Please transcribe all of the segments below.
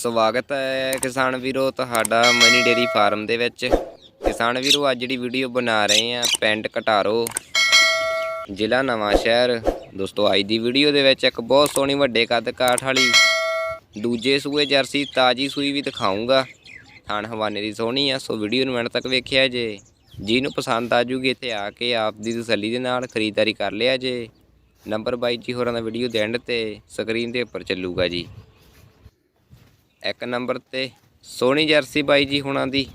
ਸਵਾਗਤ ਹੈ ਕਿਸਾਨ ਵੀਰੋ, ਤੁਹਾਡਾ ਮਨੀ ਡੇਰੀ ਫਾਰਮ ਦੇ ਵਿੱਚ। ਕਿਸਾਨ ਵੀਰੋ, ਅੱਜ ਜਿਹੜੀ ਵੀਡੀਓ ਬਣਾ ਰਹੇ ਆ ਪਿੰਡ ਕਟਾਰੋ ਜ਼ਿਲ੍ਹਾ ਨਵਾਂ ਸ਼ਹਿਰ। ਦੋਸਤੋ, ਅੱਜ ਦੀ ਵੀਡੀਓ ਦੇ ਵਿੱਚ ਇੱਕ ਬਹੁਤ ਸੋਹਣੀ ਵੱਡੇ ਕੱਦ ਕਾਠ ਵਾਲੀ, ਦੂਜੇ ਸੂਏ ਜਰਸੀ ਤਾਜੀ ਸੂਈ ਵੀ ਦਿਖਾਉਂਗਾ ਥਾਣ ਹਵਾਨੇ ਦੀ ਸੋਹਣੀ ਆ, ਸੋ ਵੀਡੀਓ ਨੂੰ ਐਂਡ ਤੱਕ ਵੇਖਿਆ ਜੇ। ਜਿਹਨੂੰ ਪਸੰਦ ਆ ਜੂਗੀ ਇੱਥੇ ਆ ਕੇ ਆਪ ਦੀ ਤਸੱਲੀ ਦੇ ਨਾਲ ਖਰੀਦਦਾਰੀ ਕਰ ਲਿਆ ਜੇ। ਨੰਬਰ ਬਾਈ ਜੀ ਹੋਰਾਂ ਦਾ ਵੀਡੀਓ ਦੇ ਐਂਡ ਤੇ ਸਕਰੀਨ ਦੇ ਉੱਪਰ ਚੱਲੂਗਾ ਜੀ। ਇੱਕ ਨੰਬਰ ਤੇ ਸੋਹਣੀ ਜਰਸੀ ਬਾਈ ਜੀ ਹੁਣਾਂ ਦੀ।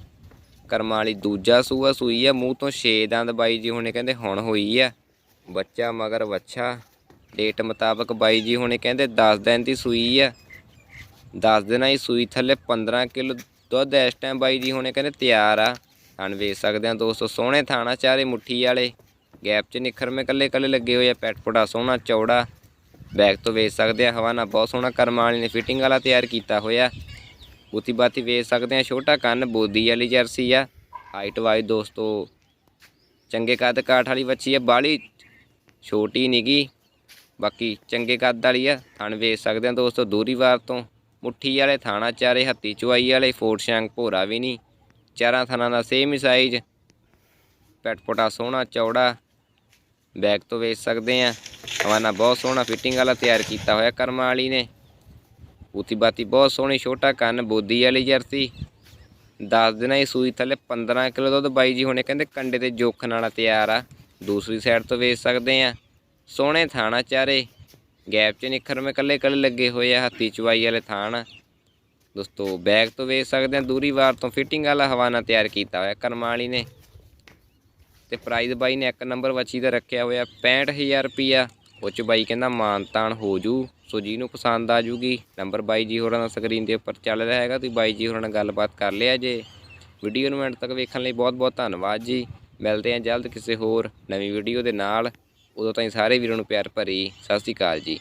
ਕਰਮਾਂ ਵਾਲੀ ਦੂਜਾ ਸੂਆ ਸੂਈ ਆ, ਮੂੰਹ ਤੋਂ ਛੇ ਦੰਦ ਬਾਈ ਜੀ ਹੁਣੇ ਕਹਿੰਦੇ ਹੁਣ ਹੋਈ ਆ। ਬੱਚਾ ਮਗਰ ਵੱਛਾ, ਡੇਟ ਮੁਤਾਬਕ ਬਾਈ ਜੀ ਹੁਣੇ ਕਹਿੰਦੇ 10 ਦਿਨ ਦੀ ਸੂਈ ਆ। 10 ਦਿਨਾਂ ਦੀ ਸੂਈ ਥੱਲੇ 15 ਕਿਲੋ ਦੁੱਧ ਇਸ ਟਾਈਮ ਬਾਈ ਜੀ ਹੁਣੇ ਕਹਿੰਦੇ ਤਿਆਰ ਆ। ਥਣ ਵੇਚ ਸਕਦੇ ਆ ਦੋਸਤੋ ਸੋਹਣੇ ਥਾਣਾ ਚਾਰੇ ਮੁੱਠੀ ਵਾਲੇ। ਗੈਪ 'ਚ ਨਿਖਰਮੇ ਕੱਲੇ ਕੱਲੇ ਲੱਗੇ ਹੋਏ ਆ ਪੈਟ ਪੁੜਾ ਸੋਹਣਾ, ਚੌੜਾ। ਬੈਗ ਤੋਂ ਵੇਚ ਸਕਦੇ ਆ ਹਵਾਨਾ ਬਹੁਤ ਸੋਹਣਾ ਕਰਮਾਂ ਵਾਲੀ ਨੇ ਫਿਟਿੰਗ ਵਾਲਾ ਤਿਆਰ ਕੀਤਾ ਹੋਇਆ। ਉਤੀ ਬਾਤੀ ਵੇਚ ਸਕਦੇ ਆ, ਛੋਟਾ ਕੰਨ, ਬੋਦੀ ਵਾਲੀ ਜਰਸੀ ਆ। ਹਾਈਟ ਵਾਈਜ਼ ਦੋਸਤੋ, ਚੰਗੇ ਕੱਦ ਕਾਠ ਵਾਲੀ ਬੱਚੀ ਆ, ਬਾਲੀ ਛੋਟੀ ਨੀਗੀ, ਬਾਕੀ ਚੰਗੇ ਕੱਦ ਵਾਲੀ ਆ। ਥਣ ਵੇਚ ਸਕਦੇ ਆ ਦੋਸਤੋ ਦੂਰੀਵਾਰ ਤੋਂ। ਮੁੱਠੀ ਵਾਲੇ ਥਾਣਾ ਚਾਰੇ ਹੱਤੀ ਚੁਆਈ ਵਾਲੇ, ਫੋਰਟ ਸ਼ਾਂਗ ਭੋਰਾ ਵੀ ਨਹੀਂ। ਚਾਰਾਂ ਥਾਣਾ ਦਾ ਸੇਮ ਹੀ ਸਾਈਜ਼ ਪੈਟ ਪੋਟਾ ਸੋਹਣਾ, ਚੌੜਾ। ਬੈਗ ਤੋਂ ਵੇਚ ਸਕਦੇ ਆ। ਹਵਾਨਾ ਬਹੁਤ ਸੋਹਣਾ ਫਿਟਿੰਗ ਵਾਲਾ ਤਿਆਰ ਕੀਤਾ ਹੋਇਆ ਕਰਮਾਂ ਵਾਲੀ ਨੇ। ਉਤੀ ਬਾਤੀ ਬਹੁਤ ਸੋਹਣੀ, ਛੋਟਾ ਕੰਨ, ਬੋਦੀ ਵਾਲੀ ਜਰਸੀ। 10 ਦਿਨਾਂ ਦੀ ਸੂਈ ਥੱਲੇ 15 ਕਿਲੋ ਦੁੱਧ ਬਾਈ ਜੀ ਹੁਣੇ ਕਹਿੰਦੇ ਕੰਡੇ ਤੇ ਜੋਖਣ ਵਾਲਾ ਤਿਆਰ ਆ। ਦੂਸਰੀ ਸਾਈਡ ਤੋਂ ਵੇਚ ਸਕਦੇ ਆ। ਸੋਹਣੇ ਥਾਣਾ ਚਾਰੇ। ਗੈਪ 'ਚ ਨਿਖਰ ਨਿਖਰਵੇਂ ਕੱਲੇ ਕੱਲੇ ਲੱਗੇ ਹੋਏ ਆ ਹੱਤੀ ਚਵਾਈ ਵਾਲੇ ਥਾਣ ਦੋਸਤੋ ਬੈਗ ਤੋਂ ਵੇਚ ਸਕਦੇ ਆ। ਦੂਰੀ ਵਾਰ ਤੋਂ ਫਿਟਿੰਗ ਵਾਲਾ ਹਵਾਨਾ ਤਿਆਰ ਕੀਤਾ ਹੋਇਆ ਕਰਮਾਂ ਨੇ। ਤੇ ਪ੍ਰਾਈਜ਼ ਬਾਈ ਨੇ ਇੱਕ ਨੰਬਰ ਵੱਛੀ ਦਾ ਰੱਖਿਆ ਹੋਇਆ 65000 ਰੁਪਿਆ ਉਹ 'ਚ ਬਾਈ ਕਹਿੰਦਾ ਮਾਨਤਾਨ ਹੋ ਜੂ, ਸੋ ਜਿਹਨੂੰ ਪਸੰਦ ਆ ਜੂਗੀ ਨੰਬਰ ਬਾਈ ਜੀ ਹੋਰਾਂ ਦਾ ਸਕਰੀਨ ਦੇ ਉੱਪਰ ਚੱਲ ਰਿਹਾ ਹੈਗਾ, ਤੁਸੀਂ ਬਾਈ ਜੀ ਹੋਰਾਂ ਨਾਲ ਗੱਲਬਾਤ ਕਰ ਲਿਆ ਜੇ। ਵੀਡੀਓ ਨੂੰ ਐਂਡ ਤੱਕ ਵੇਖਣ ਲਈ ਬਹੁਤ ਬਹੁਤ ਧੰਨਵਾਦ ਜੀ। ਮਿਲਦੇ ਹਾਂ ਜਲਦ ਕਿਸੇ ਹੋਰ ਨਵੀਂ ਵੀਡੀਓ ਦੇ ਨਾਲ। ਉਦੋਂ ਤਾਈਂ ਸਾਰੇ ਵੀਰਾਂ ਨੂੰ ਪਿਆਰ ਭਰੀ ਸਤਿ ਸ਼੍ਰੀ ਅਕਾਲ ਜੀ।